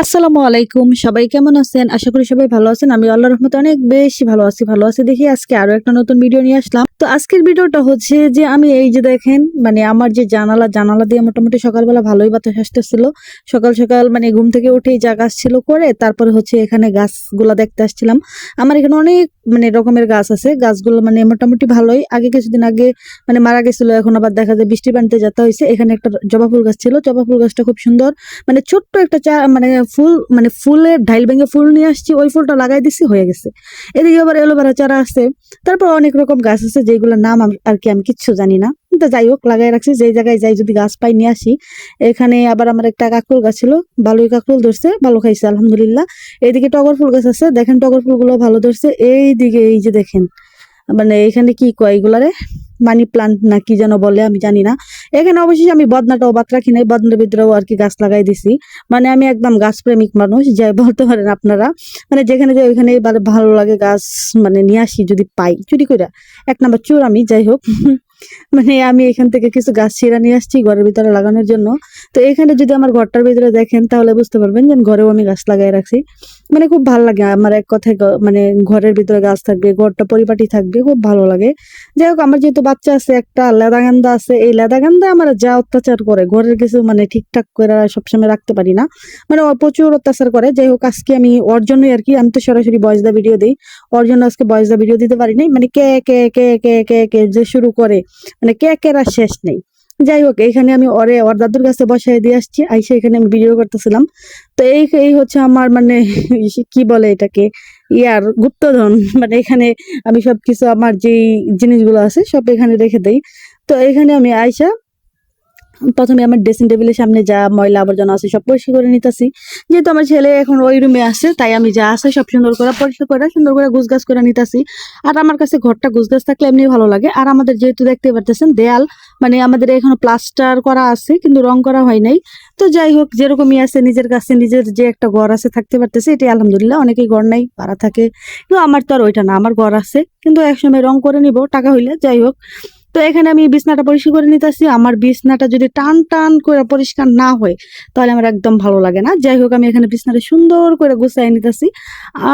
আসসালামু আলাইকুম। সবাই কেমন আছেন? আশা করি সবাই ভালো আছেন। আমি আল্লাহ রহমতে অনেক বেশি ভালো আছি ভালো আছি দেখি আজকে আরও একটা নতুন ভিডিও নিয়ে আসলাম। তো আজকের ভিডিওটা হচ্ছে যে আমি এই যে দেখেন মানে আমার যে জানালা জানালা দিয়ে মোটামুটি সকালবেলা ভালোই বাতাস আসতেছিল। সকাল সকাল মানে ঘুম থেকে উঠেই যা গাছ ছিল করে তারপরে হচ্ছে এখানে গাছগুলা দেখতে আসছিলাম। আমার এখানে অনেক মানে রকমের গাছ আছে। গাছগুলো মানে মোটামুটি ভালোই। আগে কিছুদিন আগে মানে মারা গেছিল, এখন আবার দেখা যায় বৃষ্টি পানিতে যেতে হয়েছে। এখানে একটা জবা ফুল গাছ ছিল। জবা ফুল গাছটা খুব সুন্দর। মানে ছোট্ট একটা চা মানে ফুল মানে ফুলের ঢাইল ভেঙে ফুল নিয়ে আসছি। ওই ফুলটা লাগাই দিছি, হয়ে গেছে। এদিকে আবার এলোভেরা চারা আছে। তারপর অনেক রকম গাছ আছে, যেগুলোর নাম আর কি আমি কিচ্ছু জানি না। তো যাই হোক, লাগাই রাখছি। যেই জায়গায় যাই যদি গাছ পাই নিয়ে আসি, এখানে আবার আমার একটা কাকরুল গাছ ছিল, ভালোই কাকরুল ধরছে, ভালো খাইছে, আলহামদুলিল্লাহ। এইদিকে টগর ফুল গাছ আছে, দেখেন টগর ফুলগুলো ভালো ধরছে, এইদিকে এই যে দেখেন মানে এখানে কি কয় এগুলারে মানি প্লান্ট না কি যেন বলে, আমি জানি না। এখানে অবশ্যই আমি বদনাটাও বাদ রাখি নাই, বদনার ভিতরেও আর কি গাছ লাগাই দিছি। মানে আমি একদম গাছ প্রেমিক মানুষ, যাই বলতে পারেন আপনারা। মানে যেখানে যাই ওইখানে ভালো লাগে গাছ মানে নিয়ে আসি যদি পাই, চুরি করে এক নাম্বার চোর আমি, যাই হোক। মানে আমি এখান থেকে কিছু গাছ ছিঁড়া নিয়ে আসছি ঘরের ভিতরে লাগানোর জন্য। তো এখানে যদি আমার ঘরটার ভিতরে দেখেন, তাহলে বুঝতে পারবেন যে ঘরেও আমি গাছ লাগাই রাখছি। মানে খুব ভালো লাগে আমার এক কথায় মানে ঘরের ভিতরে গাছ থাকবে, ঘরটা পরিপাটি থাকবে, খুব ভালো লাগে। যাই হোক, আমার যেহেতু বাচ্চা আছে, একটা লেদাগান্দা আছে, এই লেদাগান্দা আমার যা অত্যাচার করে, ঘরের কিছু মানে ঠিকঠাক করে সবসময় রাখতে পারি না। মানে প্রচুর অত্যাচার করে। যাই হোক, আজকে আমি ওর জন্যই আর কি, আমি তো সরাসরি বয়স দা ভিডিও দিই। ওর জন্য আজকে বয়স দা ভিডিও দিতে পারি নাই। মানে কে কে কে কে কে কে যে শুরু করে মানে কে আর শেষ নেই। যাই হোক, এইখানে আমি ওরে অর দাদুর কাছে বসাই দিয়ে আসছি, আইসে এখানে আমি ভিডিও করতেছিলাম। তো এই এই হচ্ছে আমার মানে কি বলে এটাকে, ইয়ার গুপ্তধন। মানে এখানে আমি সব কিছু আমার যেই জিনিসগুলো আছে সব এখানে রেখে দেই। তো এখানে আমি আইসা প্রথমে আমার ড্রেসিং টেবিলের সামনে যা ময়লা আবর্জনা আছে সব পরিষ্কার করে নিতেছি। যেহেতু আমার ছেলে এখন ওই রুমে আছে, তাই আমি যা আছে সব সুন্দর করে পরিষ্কার করে, সুন্দর করে গুছগাছ করে নিতেছি। আর আমার কাছে ঘরটা গুছগাছ থাকলে এমনি ভালো লাগে। আর আমাদের যেহেতু দেখতে পারতেছেন, দেয়াল মানে আমাদের এখনও প্লাস্টার করা আছে, কিন্তু রং করা হয় নাই। তো যাই হোক, যেরকমই আছে নিজের কাছে নিজের যে একটা ঘর আছে থাকতে পারতেছে এটাই আলহামদুলিল্লাহ অনেকেই ঘর নাই, ভাড়া থাকে। কিন্তু আমার তো আর ওইটা না, আমার ঘর আছে। কিন্তু একসময় রং করে নিব, টাকা হইলে যাই হোক। তো এখানে আমি বিছনাটা পরিষ্কার করে নিতেছি। আমার বিছনাটা যদি টান টান করে পরিষ্কার না হয়, তাহলে আমার একদম ভালো লাগে না। যাই হোক, আমি এখানে বিছনাটা সুন্দর করে গুছাই নিতেছি।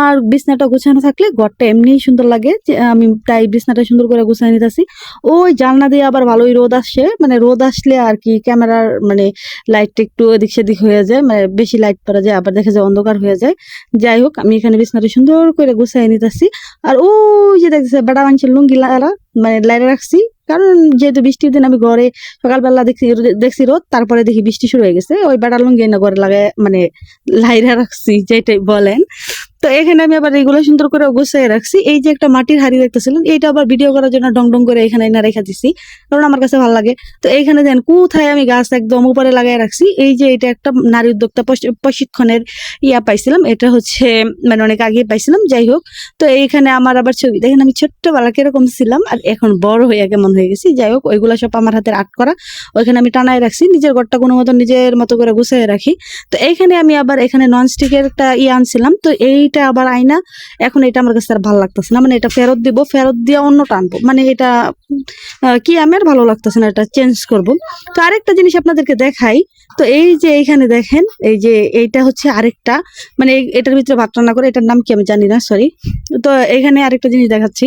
আর বিছনাটা গুছানো থাকলে ঘরটা এমনিই সুন্দর লাগে। যে, আমি তাই বিছনাটা সুন্দর করে গুছাই নিতেছি। ওই জানলা দিয়ে আবার ভালোই রোদ আসছে মানে রোদ আসলে আর কি, ক্যামেরার মানে লাইটটা একটু এদিক সেদিক হয়ে যায়। মানে বেশি লাইট পড়া যায়, আবার দেখা যায় অন্ধকার হয়ে যায়। যাই হোক, আমি এখানে বিছনাটা সুন্দর করে গুছাই নিতেছি। আর ওই যে দেখতেছে, বেড়া মানুষের লুঙ্গি লারা মানে লাইনে রাখছি। কারণ যেহেতু বৃষ্টির দিন আমি ঘরে সকালবেলা দেখছি দেখছি রোদ, তারপরে দেখি বৃষ্টি শুরু হয়ে গেছে। ওই বেড়া লুঙ্গি না ঘরে লাগে মানে লাইরা রাখছি, যেটাই বলেন। তো এখানে আমি আবার এগুলো সুন্দর করে গুছিয়ে রাখছি। এই যে একটা মাটির হাড়ি দেখতেছিলেন, এইটা আবার ভিডিও করার জন্য ডং ডং করে এখানে এনে রেখে দিছি। কারণ আমার কাছে ভালো লাগে। তো এইখানে দেন, কোথায় আমি গাছ একদম উপরে লাগাই রাখছি? এই যে এটা একটা নারী উদ্যোক্তা প্রশিক্ষণের ইয়া পাইছিলাম। এটা হচ্ছে মানে অনেক আগে পাইছিলাম, যাই হোক। তো এইখানে আমার আবার ছবি। দেখেন আমি ছোট্টবেলা কীরকম ছিলাম, আর এখন বড় হয়ে কেমন হয়ে গেছি। যাই হোক, ওইগুলো সব আমার হাতের আর্ট করা। ওইখানে আমি টানাই রাখছি, নিজের ঘরটা কোনো মতো নিজের মতো করে গুছিয়ে রাখি। তো এইখানে আমি আবার এখানে নন স্টিকের একটা ইয়ে আনছিলাম। তো এইটা আবার আইনা, এখন এটা আমার কাছে আর ভালো লাগতেছে না। মানে এটা ফেরত দিব, ফেরত দিয়ে অন্য টানবো। মানে এটা কি আমার ভালো লাগতেছে না, এটা চেঞ্জ করব। তো আরেকটা জিনিস আপনাদেরকে দেখাই। তো এই যে এইখানে দেখেন, এই যে এইটা হচ্ছে আরেকটা মানে এটার ভিতরে ভাত রান্না করে, এটার নাম কি আমি জানি না সরি তো এখানে আরেকটা জিনিস দেখাচ্ছি।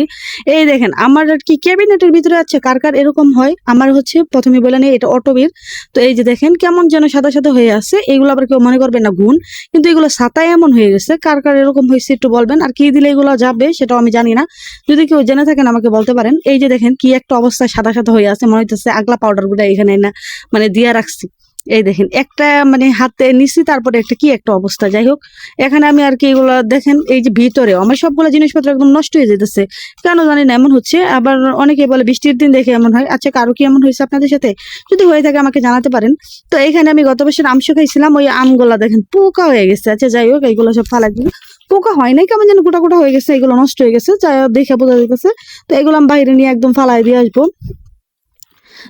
এই দেখেন, আমার আর কি ক্যাবিনেটের ভিতরে আছে, কার কার এরকম হয়, আমার হচ্ছে প্রথমে বলে নেই, এটা অটোবির। তো এই যে দেখেন, কেমন যেন সাদা সাদা হয়ে আছে, এগুলো আবার কেউ মনে করবে না গুণ, কিন্তু এগুলো সাতায় এমন হয়ে গেছে, কার কার হয়েছে একটু বলবেন? আর কি দিলে এগুলো যাবে সেটাও আমি জানি না। যদি কেউ জেনে থাকেন, আমাকে বলতে পারেন। এই যে দেখেন, কি একটা অবস্থায় সাদা সাদা হয়ে আছে, মনে হইতেছে আগলা পাউডারগুলা এখানে না মানে দিয়া রাখছি। এই দেখেন, একটা মানে হাতে নিছি, তারপরে একটা কি একটা অবস্থা। যাই হোক, এখানে আমি আর কি এগুলো দেখেন, এই যে ভিতরে, আমার সবগুলো জিনিসপত্র একদম নষ্ট হয়ে যেতেছে। কেন জানি না, এমন হচ্ছে। আবার অনেকে বলে বৃষ্টির দিন দেখে এমন হয়। আচ্ছা কারও কি এমন হয়েছে আপনাদের সাথে? যদি হয়ে থাকে, আমাকে জানাতে পারেন। তো এখানে আমি গত বছর আমশো খাইছিলাম ওই আমগুলা দেখেন, পোকা হয়ে গেছে। আচ্ছা যাই হোক, এইগুলো সব ফালাই দিন পোকা হয় নাই, কেমন যেন গোটা গোটা হয়ে গেছে, এগুলো নষ্ট হয়ে গেছে যাই দেখে বোঝা যেতেছে তো এগুলো আমি বাইরে নিয়ে একদম ফালাই দিয়ে আসব।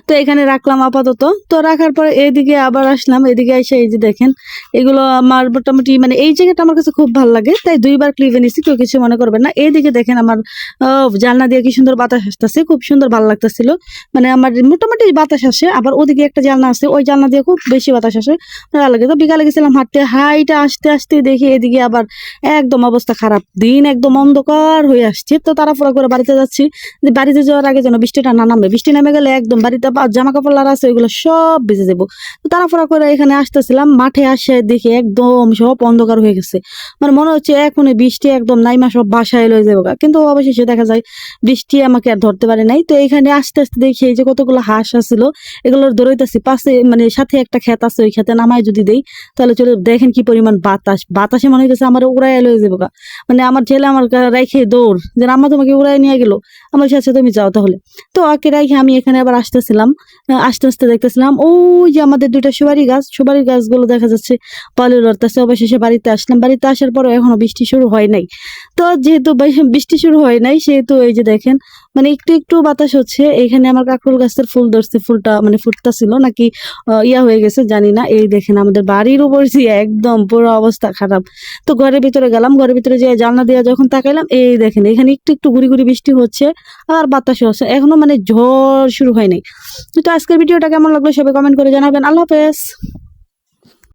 তো এখানে রাখলাম আপাতত। তো রাখার পর এইদিকে আবার আসলাম, এদিকে এসে এই যে দেখেন, এগুলো আমার মোটামুটি মানে এই জায়গাটা আমার কাছে খুব ভালো লাগে, তাই দুইবার ক্লিপে নিছি কেউ কিছু মনে করবেন না। এইদিকে দেখেন আমার জানলা দিয়ে কি সুন্দর বাতাস আসতেছে, খুব সুন্দর ভালো লাগতেছিল। মানে আমার মোটামুটি বাতাস আসে, আবার ওদিকে একটা জানলা আছে, ওই জানলা দিয়ে খুব বেশি বাতাস আসে, ভালো লাগে। তো বিকালে গেছিলাম হাঁটতে, হাইটা আসতে আসতে দেখি এদিকে আবার একদম অবস্থা খারাপ, দিন একদম অন্ধকার হয়ে আসছে। তো তাড়াফড়া করে বাড়িতে যাচ্ছি বাড়িতে যাওয়ার আগে যেন বৃষ্টিটা না নামে, বৃষ্টি নেমে গেলে একদম বাড়িতে জামা কাপড় লারা আছে, ওইগুলো সব বেঁচে যাব তো তাড়াফড়া করে এখানে আসতেছিলাম, মাঠে আসে দেখি একদম সব অন্ধকার হয়ে গেছে। মানে মনে হচ্ছে এখনই বৃষ্টি একদম নাইমা সব বাসায় লয়ে যাব কিন্তু অবশেষে দেখা যায় বৃষ্টি আমাকে আর ধরতে পারে নাই। তো এখানে আস্তে আস্তে দেখি এই যে কতগুলো হাঁস আছিল, এগুলোর দৌড়াইতেছি। পাশে মানে সাথে একটা ক্ষেত আছে, ওই ক্ষেতে নামায় যদি দেই, তাহলে চলে দেখেন কি পরিমাণ বাতাস। বাতাসে মনে হইতেছে আমার উড়াই লয়ে যাব মানে আমার ছেলে আমার রাইখে দৌড়। যে আমার তোমাকে উড়াই নিয়ে গেলো। আমার সাথে তুমি যাও তাহলে। তো ওকে রাইখে আমি এখানে আবার আসতেছিলাম। আহ, আস্তে আস্তে দেখতেছিলাম ওই যে আমাদের দুইটা সুপারি গাছ সুপারি গাছগুলো দেখা যাচ্ছে পালে লড়তেছে। অবশেষে বাড়িতে আসলাম। বাড়িতে আসার পরে এখনও বৃষ্টি শুরু হয় নাই। তো যেহেতু বৃষ্টি শুরু হয় নাই সেহেতু এই যে দেখেন মানে একটু একটু বাতাস হচ্ছে। এখানে আমার কাকরুল গাছের ফুল ধরছে ফুলটা মানে ফুটতা ছিল নাকি ইয়া হয়ে গেছে জানি না। এই দেখেন আমাদের বাড়ির উপর দিয়ে একদম পুরো অবস্থা খারাপ। তো ঘরের ভিতরে গেলাম ঘরের ভিতরে যে জানলা দিয়ে যখন তাকাইলাম এই দেখেন এখানে একটু একটু গুড়ি গুড়ি বৃষ্টি হচ্ছে আর বাতাস হচ্ছে এখনও মানে ঝড় শুরু হয় নাই। তো আজকের ভিডিওটা কেমন লাগল সবাই কমেন্ট করে জানাবেন। আল্লাহ হাফেজ।